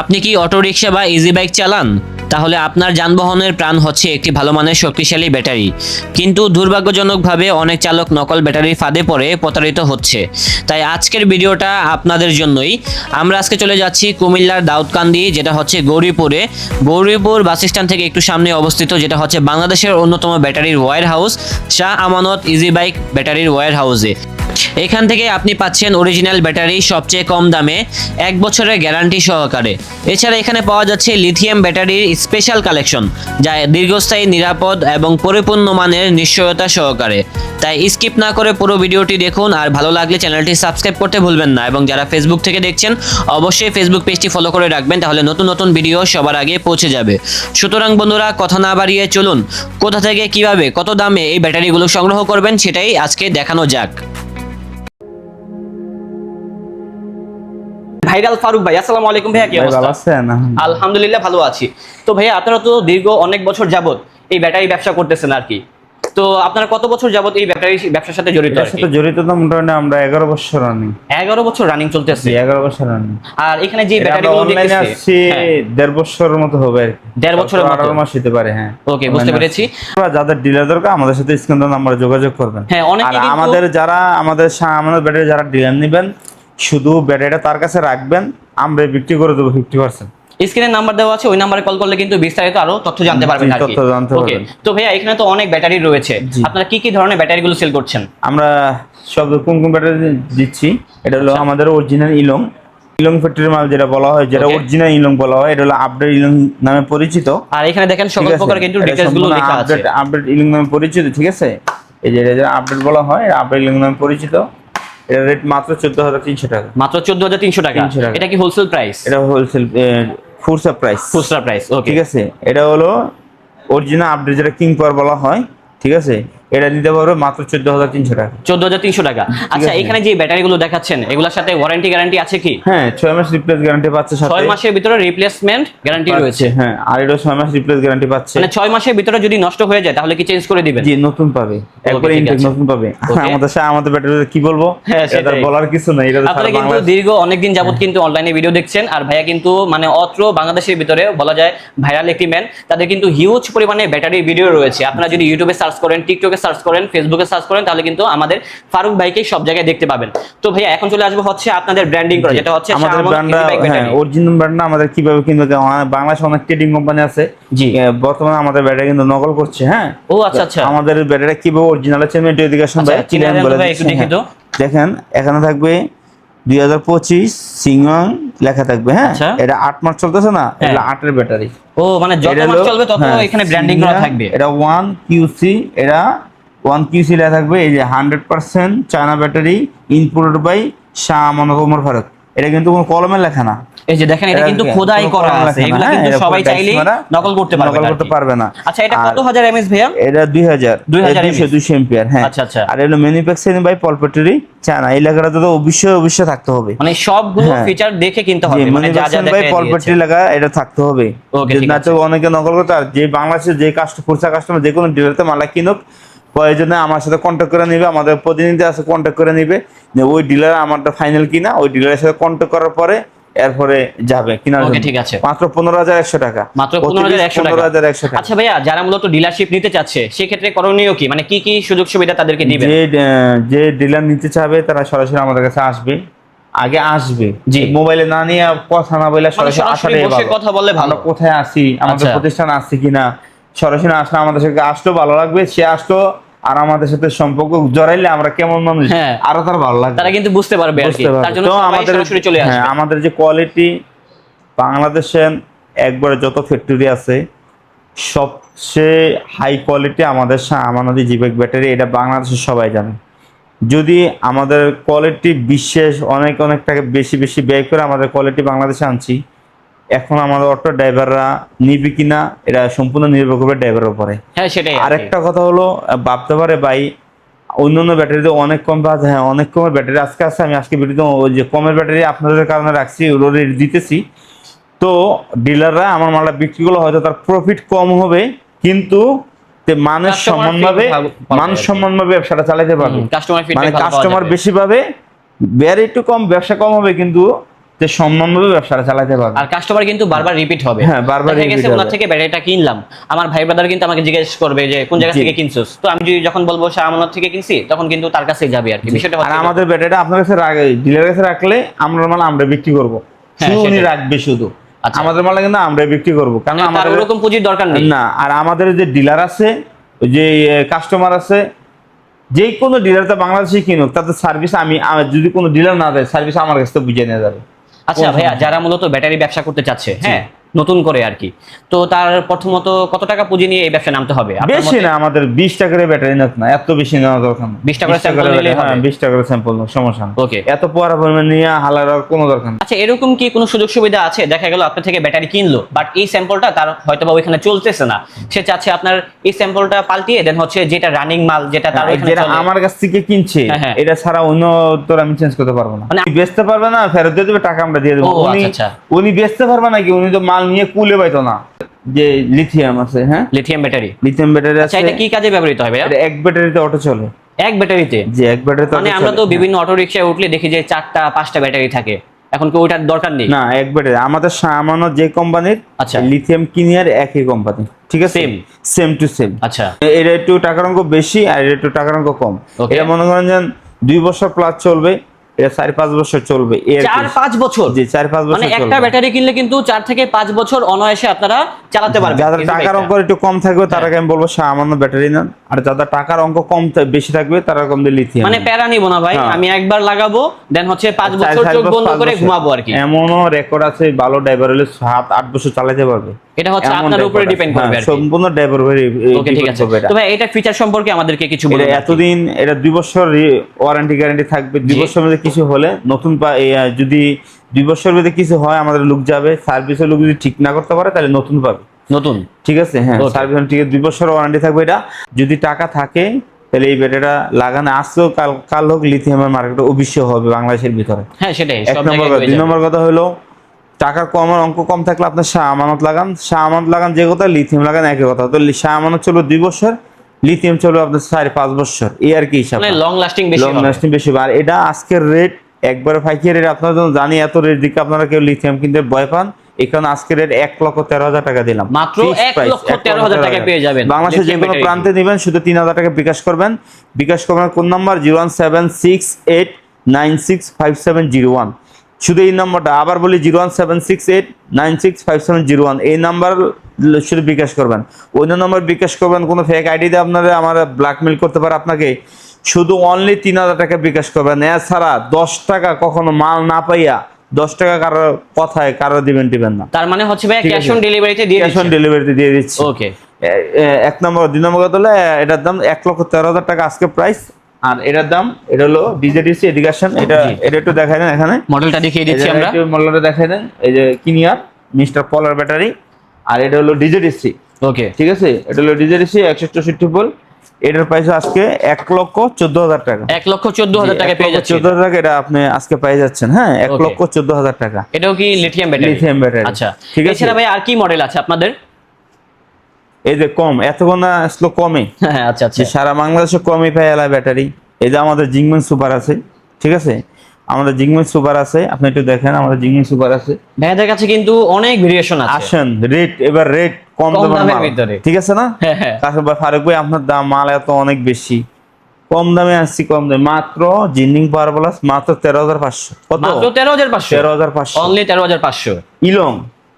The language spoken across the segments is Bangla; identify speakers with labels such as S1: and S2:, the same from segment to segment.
S1: আপনি কি অটোরিকশা বা ইজি বাইক চালান? তাহলে আপনার যানবাহনের প্রাণ হচ্ছে একটি ভালো মানের শক্তিশালী ব্যাটারি। কিন্তু দুর্ভাগ্যজনকভাবে অনেক চালক নকল ব্যাটারির ফাঁদে পড়ে প্রতারিত হচ্ছে। তাই আজকের ভিডিওটা আপনাদের জন্যই। আমরা আজকে চলে যাচ্ছি কুমিল্লার দাউদকান্দি, যেটা হচ্ছে গৌরীপুরে। গৌরীপুর বাস স্ট্যান্ড থেকে একটু সামনে অবস্থিত, যেটা হচ্ছে বাংলাদেশের অন্যতম ব্যাটারির wire house Shah Amanat easy bike ব্যাটারির ওয়্যার হাউসে এখান থেকে আপনি পাচ্ছেন অরিজিনাল ব্যাটারি সবচেয়ে কম দামে, এক বছরের গ্যারান্টি সহকারে। এছাড়া এখানে পাওয়া যাচ্ছে লিথিয়াম ব্যাটারির স্পেশাল কালেকশন যা দীর্ঘস্থায়ী, নিরাপদ এবং পরিপূর্ণ মানের নিশ্চয়তা সহকারে। তাই স্কিপ না করে পুরো ভিডিওটি দেখুন, আর ভালো লাগলে চ্যানেলটি সাবস্ক্রাইব করতে ভুলবেন না এবং যারা ফেসবুক থেকে দেখছেন, অবশ্যই ফেসবুক পেজটি ফলো করে রাখবেন, তাহলে নতুন নতুন ভিডিও সবার আগে পৌঁছে যাবে। সুতরাং বন্ধুরা, কথা না বাড়িয়ে চলুন, কোথা থেকে কীভাবে, কত দামে এই ব্যাটারিগুলো সংগ্রহ করবেন সেটাই আজকে দেখানো যাক। ভাইরাল ফারুক ভাই আসসালামু আলাইকুম ভাইয়া কি অবস্থা
S2: ভালো আছেন?
S1: আলহামদুলিল্লাহ। ভালো আছি। তো ভাইয়া আপনারা তো দীর্ঘ অনেক বছর যাবত এই ব্যাটারি ব্যবসা করতেছেন আর কি। তো আপনারা কত বছর যাবত এই ব্যাটারি ব্যবসার সাথে জড়িত আর
S2: সাথে জড়িত তো মোটামুটি আমরা এগারো বছর রানিং
S1: এগারো বছর রানিং চলতেছে?
S2: এগারো বছর রানিং
S1: আর এখানে যে ব্যাটারিগুলো
S2: অনলাইনে
S1: দেখতেছি
S2: আসছি
S1: হ্যাঁ,
S2: দেড় বছরের মতো হবে আর কি।
S1: দেড় বছরের মতো?
S2: আঠারো মাস হতে পারে হ্যাঁ।
S1: ওকে বুঝতে পেরেছি।
S2: আপনারা যাদের ডিলার দরকার আমাদের সাথে স্ক্রিন নাম্বারে যোগাযোগ করবেন।
S1: হ্যাঁ,
S2: আর
S1: কিন্তু-
S2: আমাদের যারা আমাদের আমাদের ব্যাটারি যারা ডিলার নেবেন শুধু ব্যাটারিটা তার কাছে রাখবেন আমরা বিক্রি করে দেবো ফিফটি পার্সেন্ট
S1: স্ক্রিনের নাম্বার দেওয়া আছে ওই নাম্বারে কল করলে কিন্তু বিস্তারিত আরও তথ্য জানতে পারবেন আর কি।
S2: তথ্য জানতে
S1: ওকে
S2: পারবেন।
S1: তো ভাইয়া এখানে তো অনেক ব্যাটারি রয়েছে। আপনারা কি কি ধরনের ব্যাটারিগুলো সেল করছেন?
S2: আমরা সব কোন কোন ব্যাটারি দিচ্ছি এটা হলো আমাদের অরিজিনাল ইলং ইলং ফ্যাক্টরি মাল যেটা বলা হয় যেটা অরিজিনাল ইলং বলা হয় এটা হলো আপডেট ইলং নামে পরিচিত।
S1: আর এখানে দেখেন সকল প্রকার কিন্তু ডিটেইলসগুলো লেখা আছে।
S2: আপডেট আপডেট ইলিং নামে পরিচিত ঠিক আছে? এই যে এটা আপডেট বলা হয় আপডেট ইলিং নামে পরিচিত। এটা রেট মাত্র চোদ্দ হাজার তিনশো টাকা।
S1: মাত্র চোদ্দ হাজার তিনশো টাকা।
S2: 300 টাকা।
S1: এটা কি হোলসেল প্রাইস
S2: এটা হোলসেল ফুডসার প্রাইস
S1: খুচরা প্রাইস ওকে
S2: ঠিক আছে? এটা হলো অরিজিনাল আপডেট যেটা কিং পাওয়ার বলা হয়। ঠিক আছে? এটা নিতে পারবে মাত্র চোদ্দ হাজার তিনশো টাকা।
S1: চোদ্দ হাজার তিনশো টাকা। আচ্ছা এখানে যে ব্যাটারিগুলো দেখাচ্ছেন এগুলোর সাথে ওয়ারেন্টি গ্যারান্টি আছে কি?
S2: হ্যাঁ ছয় মাস রিপ্লেস গ্যারান্টি পাচ্ছে সাথে।
S1: ছয় মাসের ভিতরে রিপ্লেসমেন্ট গ্যারান্টি রয়েছে।
S2: হ্যাঁ আর এটা ছয় মাস রিপ্লেস গ্যারান্টি পাচ্ছে।
S1: মানে ছয় মাসের ভিতরে যদি নষ্ট হয়ে যায় তাহলে কি চেঞ্জ করে দিবেন?
S2: জি নতুন পাবে। একবারে ইনটেক নতুন পাবে। আমাদের সাথে আমাদের ব্যাটারি কি বলব?
S1: হ্যাঁ,
S2: এটা বলার কিছু নাই এটা
S1: আপনারা কিন্তু দীর্ঘ অনেকদিন যাবত কিন্তু অনলাইনে ভিডিও দেখছেন আর ভাইয়া কিন্তু মানে অত্র বাংলাদেশের ভিতরে বলা যায় ভাইরাল একটি ম্যান তাদের কিন্তু হিউজ পরিমাণে ব্যাটারি ভিডিও রয়েছে। আপনারা যদি ইউটিউবে সার্চ করেন টিকটকে সার্চ করেন ফেসবুকে সার্চ করেন তাহলে কিন্তু আমাদের ফারুক ভাইকে সব জায়গায় দেখতে পাবেন তো ভাইয়া এখন চলে আসব হচ্ছে আপনাদের ব্র্যান্ডিং করা যেটা হচ্ছে
S2: আমাদের
S1: ব্র্যান্ড
S2: ব্র্যান্ডটা হ্যাঁ। অরিজিনাল ব্র্যান্ডটা আমাদের কীভাবে কিনবে বাংলাদেশ অনেক ট্রেডিং কোম্পানি আছে
S1: জি।
S2: বর্তমানে আমাদের ব্যাটারি কিন্তু নকল করছে হ্যাঁ
S1: ও আচ্ছা আচ্ছা
S2: আমাদের ব্যাটারিটা কীভাবে অরিজিনাল আছে
S1: দেখি তো।
S2: হ্যাঁ। দেখেন এখানে থাকবে দুই হাজার পঁচিশ সিংয়ং লেখা থাকবে হ্যাঁ?
S1: আচ্ছা।
S2: এটা আট মাস চলতেছে না
S1: হ্যাঁ।
S2: এটা আটের ব্যাটারি।
S1: ও মানে যত মাস চলবে তত
S2: হ্যাঁ,
S1: এখানে ব্র্যান্ডিং করা থাকবে।
S2: এটা ওয়ান কিউসি এটা ওয়ান কিউসি লেখা থাকবে এই যে hundred percent China battery inputted by Shah Amanat Omar Faruk. এটা কিন্তু কোনো কলমে লেখা না।
S1: এই যে দেখেন এটা কিন্তু খোদাই করা আছে। এগুলো
S2: হ্যাঁ,
S1: কিন্তু সবাই নকল করতে পারবে
S2: নকল করতে পারবে না।
S1: আচ্ছা এটা কত হাজার এমএস ভাইয়া?
S2: এটা দুই হাজার।
S1: 2000
S2: দুইশো
S1: mAh
S2: হ্যাঁ।
S1: আচ্ছা, আচ্ছা।
S2: আর এগুলো ম্যানুফ্যাকচারিং বাই পলপেটরি চায়না এই লেখাটা তো অবশ্যই অবশ্যই থাকতে হবে।
S1: মানে সবগুলো
S2: হ্যাঁ।
S1: ফিচার দেখে কিনতে হবে মানে যা যা
S2: বাই পলপেটরি লেখা এটা থাকতে হবে। না তো অনেকে নকল করতে আর যে বাংলাদেশে যে কাস্টমার খুচরা কাস্টমার যে কোনো ডিলারতে মালা কিনুক প্রয়োজনে আমার সাথে কন্ট্যাক্ট করে নিবে আমাদের প্রতিনিধি আছে কন্ট্যাক্ট করে নিবে ওই ডিলার আমারটা ফাইনাল কিনা ওই ডিলারের সাথে কন্ট্যাক্ট করার পরে এরপরে যাবে কিনার জন্য।
S1: ঠিক আছে।
S2: মাত্র পনেরো হাজার একশো টাকা।
S1: মাত্র পনেরো হাজার একশো টাকা।
S2: পনেরো হাজার একশো টাকা।
S1: আচ্ছা ভাইয়া যারা মূলত ডিলারশিপ নিতে চাচ্ছে সেক্ষেত্রে করণীয় কি? মানে কি কি সুযোগ সুবিধা তাদেরকে দিবেন?
S2: যে যে ডিলার নিতে চাবে তারা সরাসরি আমাদের কাছে আসবে। আগে আসবে।
S1: জি।
S2: মোবাইলে না নিয়ে কথা না বলে
S1: মানে
S2: সরাসরি
S1: বসে কথা বললে ভালো।
S2: কোথায় আসি আমাদের
S1: আচ্ছা।
S2: প্রতিষ্ঠান আসছি কিনা? সরাসরি আসলে আমাদের সাথে আসলেও ভালো লাগবে। সে আসলো আর আমাদের সাথে সম্পর্ক জড়াইলে আমরা কেমন মানুষ?
S1: হ্যাঁ।
S2: আরও তার ভালো লাগবে।
S1: তারা কিন্তু বুঝতে পারবে আর কি। তার জন্য
S2: আমাদের
S1: চলে
S2: হ্যাঁ,
S1: আসবে।
S2: আমাদের যে কোয়ালিটি বাংলাদেশের একবারে যত ফ্যাক্টরি আছে সবচেয়ে হাই কোয়ালিটি আমাদের আমানদি জিবেক ব্যাটারি এটা বাংলাদেশের সবাই জানে। যদি আমাদের কোয়ালিটি বিশেষ অনেক অনেক টাকা বেশি বেশি ব্যয় করে আমাদের কোয়ালিটি বাংলাদেশে আনছি এখন আমাদের অটো ড্রাইভাররা নিবে কিনা এটা সম্পূর্ণ নির্ভর করবে ড্রাইভারের উপরে
S1: হ্যাঁ সেটাই।
S2: আরেকটা কথা হলো ভাবতে পারে ভাই অন্যান্য ব্যাটারিতে অনেক কম পাওয়া যায় হ্যাঁ অনেক কমের ব্যাটারি আজকে আছে আমি আজকে ভিডিওতে ওই যে কমের ব্যাটারি আপনাদের কারণে রাখছি ওগুলো রেট দিতেছি তো ডিলাররা আমার মালটা বিক্রি করলে হয়তো তার প্রফিট কম হবে কিন্তু মানুষ সমানভাবে মানুষ। সমানভাবে ব্যবসাটা চালাতে পারবে মানে কাস্টমার। বেশি পাবে ব্যয় একটু কম ব্যবসা কম হবে কিন্তু তে সম্মানভাবে ব্যবসাটা চালাতে পারবে।
S1: আর কাস্টমার কিন্তু বারবার রিপিট হবে।
S2: হ্যাঁ, বারবার
S1: গেছে
S2: repeat
S1: ওনার থেকে ব্যাটারিটা কিনলাম। আমার ভাই ব্রাদার কিন্তু আমাকে জিজ্ঞেস করবে যে কোন জায়গা থেকে কিনছিস? তো আমি যদি যখন বলব শাহ আমানত থেকে কিনছি তখন কিন্তু তার কাছেই যাবে আর কি। বিষয়টা
S2: আর আমাদের ব্যাটারিটা আপনার কাছে ডিলার কাছে রাখলে আমরা মাল আমরা বিক্রি করব।
S1: হ্যাঁ,
S2: শুধু উনি রাখবে শুধু।
S1: আচ্ছা।
S2: আমাদের মাল কিন্তু আমরা বিক্রি করব। কারণ আমাদের
S1: ওরকম পুঁজির দরকার নেই।
S2: না আর আমাদের যে ডিলার আছে ওই যে কাস্টমার আছে যে কোনো ডিলার তো বাংলাদেশে কিনুক তাতে সার্ভিস আমি যদি কোনো ডিলার না দেয় সার্ভিস আমার কাছে তো বুঝে নেওয়া যাবে।
S1: আচ্ছা ভাইয়া যারা মূলত ব্যাটারি ব্যবসা করতে চাচ্ছে হ্যাঁ? নতুন করে আর কি। তো তার প্রথমত কত টাকা পুঁজি নিয়ে এই ব্যবসা নামতে হবে?
S2: বেশি না আমাদের বিশ টাকার ব্যাটারি না না এত বেশি নেওয়া দরকার না।
S1: 20 টাকার sample নিলেই হবে?
S2: হ্যাঁ বিশ টাকার স্যাম্পল সমস্যা না।
S1: Okay.
S2: এত পড়া পরিমাণ নিয়ে হালার আর কোনো দরকার নেই
S1: আচ্ছা এরকম কি কোনো সুযোগ সুবিধা আছে? দেখা গেল আপনার থেকে ব্যাটারি কিনলো বাট এই স্যাম্পলটা তার হয়তো বা ওইখানে চলতেছে না। সে চাচ্ছে আপনার এই স্যাম্পলটা পাল্টিয়ে দেন হচ্ছে যেটা রানিং মাল যেটা তার ওইখানে
S2: যেটা আমার কাছ থেকে কিনছে
S1: হ্যাঁ, হ্যাঁ।
S2: এটা ছাড়া অন্য তোর আমি চেঞ্জ করতে পারব না।
S1: মানে-
S2: বেচতে পারবে না ফেরত দিয়ে দেবে টাকা আমরা দিয়ে দেবো।
S1: আচ্ছা, আচ্ছা।
S2: উনি বেচতে পারবে নাকি? উনি তো মাল নিয়ে কুলে পাইতো না। যে লিথিয়াম আছে হ্যাঁ?
S1: লিথিয়াম ব্যাটারি
S2: লিথিয়াম ব্যাটারি
S1: আচ্ছা
S2: আছে।
S1: এটা কি কাজে ব্যবহৃত হয় ভাইয়া?
S2: এক ব্যাটারিতে অটো চলে।
S1: এক ব্যাটারিতে
S2: যে এক ব্যাটারিতে
S1: মানে আমরা তো বিভিন্ন অটো রিক্সায় উঠলে দেখি যে চারটা পাঁচটা ব্যাটারি থাকে। এখন কি ওইটার দরকার নেই?
S2: না এক ব্যাটারি আমাদের সামান্য যে কোম্পানির
S1: আচ্ছা।
S2: লিথিয়াম কিনিয়ার একই কোম্পানি ঠিক আছে?
S1: সেম
S2: সেম টু সেম
S1: আচ্ছা।
S2: এটা একটু টাকার অঙ্ক বেশি আর এটা একটু টাকার অঙ্ক কম. এটা মনে করেন যে দুই বছর প্লাস চলবে। এটা বছর চলবে এর
S1: বছর?
S2: জি
S1: মানে একটা ব্যাটারি কিনলে কিন্তু থেকে বছর অনায়াসে আপনারা চালাতে পারবেন।
S2: যাদের টাকার অঙ্ক একটু কম থাকবে তারাকে আমি বলব সামান্য ব্যাটারি নেন। আর যাদের টাকার অঙ্ক কম বেশি থাকবে তারা কম দিয়ে লিথিয়াম
S1: মানে প্যারা নিব না ভাই
S2: হ্যাঁ।
S1: আমি একবার লাগাবো দেন হচ্ছে বছর চোখ বন্ধ করে ঘুমাবো আর কি।
S2: এমনও রেকর্ড আছে ভালো ড্রাইভার হলে সাত আট বছর চালাতে পারবে।
S1: এটা হচ্ছে আপনার উপরে ডিপেন্ড করবে
S2: হ্যাঁ, সম্পূর্ণ
S1: ওকে ঠিক আছে। তো ভাই এটা ফিচার সম্পর্কে আমাদেরকে কিছু বলুন।
S2: এতদিন এটা দুই বছর ওয়ারেন্টি গ্যারান্টি থাকবে। দুই বছর মধ্যে কিছু হলে নতুন যদি দুই বছর মধ্যে কিছু হয় আমাদের লোক যাবে। সার্ভিসের লোক যদি ঠিক না করতে পারে তাহলে নতুন পাবে।
S1: নতুন?
S2: ঠিক আছে? হ্যাঁ. সার্ভিস ঠিক দুই বছর ওয়ারেন্টি থাকবে এটা। যদি টাকা থাকে তাহলে এই ব্যাটারিটা লাগানো আসলেও কাল কাল হোক লিথিয়ামের মার্কেটে অবশ্য হবে বাংলাদেশের ভিতরে।
S1: হ্যাঁ সেটাই
S2: এক নম্বর দুই নম্বর কথা হলো টাকার কম আর অঙ্ক কম থাকলে আপনার শাহ আমানত লাগান। শাহ আমানত লাগান যে কথা লিথিয়াম লাগান একই কথা। তো শাহ আমানত চলবে দুই বছর লিথিয়াম চলবে আপনার সাড়ে পাঁচ বছর। এই আর কি হিসাব।
S1: লং লাস্টিং বেশি
S2: লং লাস্টিং বেশি আর এটা আজকের রেট একবারে ফাইকি রেট আপনারা যখন জানি এত রেট দিকে আপনারা কেউ লিথিয়াম কিনতে ভয় পান এখানে আজকের রেট এক লক্ষ তেরো হাজার টাকা দিলাম।
S1: মাত্র এক লক্ষ তেরো হাজার টাকায় পেয়ে যাবেন।
S2: বাংলাদেশের যে কোনো প্রান্তে নেবেন শুধু তিন হাজার টাকা বিকাশ করবেন। বিকাশ করবেন কোন number zero one seven six eight nine six five seven zero one. শুধু এই নাম্বারটা আবার বলি zero one seven six eight nine six five seven zero one. এই নাম্বার শুধু বিকাশ করবেন। অন্য নাম্বার বিকাশ করবেন কোনো ফেক আইডি দিয়ে আপনারা আমার ব্ল্যাকমেল করতে পারে আপনাকে। শুধু অনলি তিন হাজার টাকা বিকাশ করবেন। এছাড়া দশ টাকা কখনো মাল না পাইয়া দশ টাকা কারও কথায় কারও দিবেন দিবেন না।
S1: তার মানে হচ্ছে ভাই ক্যাশ অন ডেলিভারিতে দিয়ে
S2: ক্যাশ অন ডেলিভারিতে দিয়ে দিচ্ছি।
S1: ওকে
S2: এক নম্বর দুই নম্বর কথা হলো এটার দাম এক লক্ষ তেরো হাজার টাকা। আজকে প্রাইস আর এটার দাম এটা হলো ডিজেডিসি এডুকেশন এটা এটা একটু দেখাই দেন এখানে।
S1: মডেলটা দেখিয়ে দিচ্ছি আমরা।
S2: মল্লটা দেখাই দেন। এই যে কিনিয়ার মিস্টার পলার ব্যাটারি আর এটা হলো ডিজেডিসি
S1: ওকে।
S2: ঠিক আছে? এটা হলো ডিজেডিসি একশো চৌষট্টি ভোল্ট এটার প্রাইস আজকে এক লক্ষ চোদ্দ হাজার টাকা।
S1: এক লক্ষ চোদ্দ হাজার টাকা পেয়ে যাচ্ছে
S2: চোদ্দ হাজার টাকা এটা আপনি আজকে পেয়ে যাচ্ছেন। হ্যাঁ এক লক্ষ চোদ্দ হাজার টাকা।
S1: এটাও কি লিথিয়াম ব্যাটারি
S2: লিথিয়াম ব্যাটারি
S1: আচ্ছা।
S2: ঠিক আছে?
S1: এছাড়া ভাই আর কি মডেল আছে আপনাদের?
S2: এই যে কম এতক্ষণ না আসলো কমে।
S1: হ্যাঁ আচ্ছা আচ্ছা।
S2: সারা বাংলাদেশে কমই পায় এলা ব্যাটারি। এই যে আমাদের জিংমেন সুপার আছে ঠিক আছে? আমাদের জিংমেন সুপার আছে আপনি একটু দেখেন আমাদের জিংমেন সুপার আছে।
S1: ভাইয়াদের কাছে কিন্তু অনেক ভেরিয়েশন আছে।
S2: আসেন রেট এবার রেট কম
S1: কম
S2: দামের।
S1: ভিতরে।
S2: ঠিক আছে না?
S1: হ্যাঁ হ্যাঁ।
S2: কাছে ফারুক ভাই আপনার দাম মাল এত অনেক বেশি। কম দামে আসছি কম দামে। মাত্র জিন্ডিং পাওয়ার প্লাস মাত্র তেরো হাজার পাঁচশো। কত?
S1: মাত্র তেরো হাজার পাঁচশো।
S2: তেরো হাজার পাঁচশো।
S1: অনলি তেরো হাজার পাঁচশো।
S2: ইলং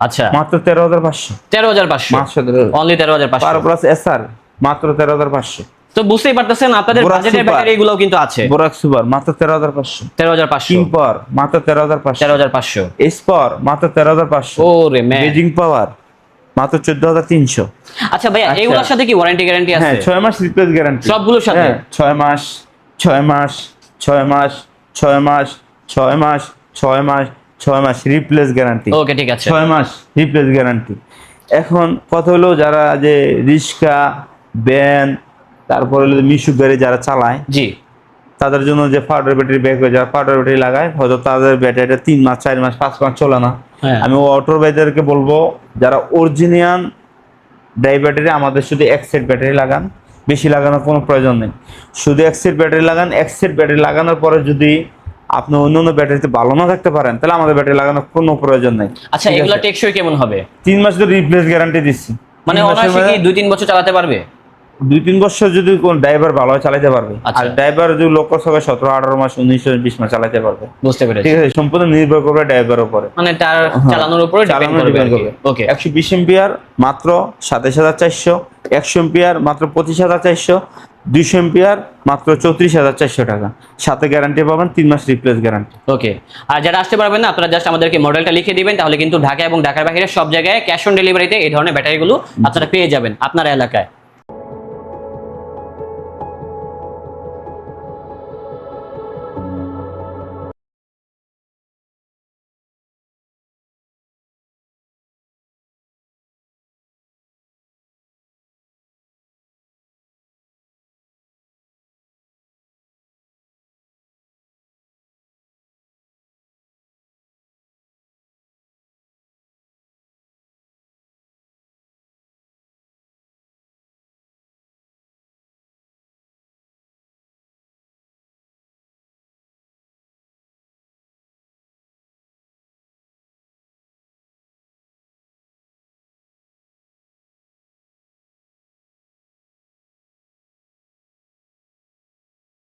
S1: আচ্ছা।
S2: মাত্র তেরো হাজার পাঁচশো।
S1: তেরো হাজার পাঁচশো। অনলি তেরো হাজার। পাঁচশো।
S2: পাওয়ার প্লাস এসআর মাত্র তেরো হাজার পাঁচশো।
S1: তো বুঝতেই পারতেছেন আপনাদের বাজেটের ব্যাটারি গুলো কিন্তু আছে।
S2: বোরাক সুপার মাত্র তেরো হাজার পাঁচশো।
S1: তেরো হাজার পাঁচশো।
S2: কিং পাওয়ার মাত্র তেরো হাজার পাঁচশো।
S1: তেরো হাজার পাঁচশো।
S2: এস পাওয়ার মাত্র তেরো হাজার পাঁচশো।
S1: ও রে ম্যান।
S2: বেজিং পাওয়ার মাত্র চোদ্দ হাজার তিনশো।
S1: আচ্ছা ভাইয়া
S2: আচ্ছা।
S1: এগুলোর সাথে কি ওয়ারেন্টি গ্যারান্টি আছে?
S2: হ্যাঁ ছয় মাস রিপ্লেস গ্যারান্টি
S1: সবগুলোর সাথে?
S2: ছয় মাস ছয় মাস ছয় মাস ছয় মাস ছয় মাস ছয় মাস ছয় মাস রিপ্লেস গ্যারান্টি
S1: ওকে ঠিক আছে।
S2: ছয় মাস রিপ্লেস গ্যারান্টি এখন কথা হলো যারা যে রিক্সা ভ্যান তারপরে হলো মিশুক গাড়ি যারা চালায়
S1: জি।
S2: তাদের জন্য যে পাউডার ব্যাটারি ব্যাগ হয়ে যারা পাউডার ব্যাটারি লাগায় হয়তো তাদের ব্যাটারিটা তিন মাস চার মাস পাঁচ মাস চলে না।
S1: হ্যাঁ।
S2: আমি অটোর ভাইদেরকে বলব যারা অরিজিনিয়ান ড্রাই ব্যাটারি আমাদের শুধু এক সেট ব্যাটারি লাগান বেশি লাগানোর কোনো প্রয়োজন নেই। শুধু এক সেট ব্যাটারি লাগান এক সেট ব্যাটারি লাগানোর পরে যদি আপনি অন্য অন্য ব্যাটারিতে ভালো না থাকতে পারেন তাহলে আমাদের ব্যাটারি লাগানোর কোনো প্রয়োজন নেই।
S1: আচ্ছা এগুলো টেকসই কেমন হবে?
S2: তিন মাস ধরে রিপ্লেস গ্যারান্টি দিচ্ছি।
S1: মানে অনায়াসে কি দুই তিন বছর চালাতে পারবে?
S2: দুই তিন বছর যদি কোন ড্রাইভার ভালো হয় চালাতে পারবে।
S1: আচ্ছা।
S2: আর ড্রাইভার যদি লোক সবাই সতেরো আঠারো মাস উনিশ বিশ মাস চালাতে পারবে।
S1: বুঝতে পেরেছি।
S2: ঠিক আছে সম্পূর্ণ নির্ভর করবে ড্রাইভারের উপরে।
S1: মানে তার চালানোর উপরে ডিপেন্ড করবে
S2: করবে।
S1: ওকে
S2: একশো বিশ এম্পিয়ার মাত্র সাতাশ হাজার চারশো একশো এম্পিয়ার মাত্র পঁচিশ হাজার চারশো দুইশো এম্পিয়ার মাত্র চৌত্রিশ হাজার চারশো টাকা। সাথে গ্যারান্টি পাবেন তিন মাস রিপ্লেস গ্যারান্টি
S1: ওকে আর যারা আসতে পারবেন না আপনারা জাস্ট আমাদেরকে মডেলটা লিখে দিবেন তাহলে কিন্তু ঢাকা এবং ঢাকার বাইরে সব জায়গায় ক্যাশ অন ডেলিভারিতে এই ধরনের ব্যাটারিগুলো আপনারা পেয়ে যাবেন আপনার এলাকায়।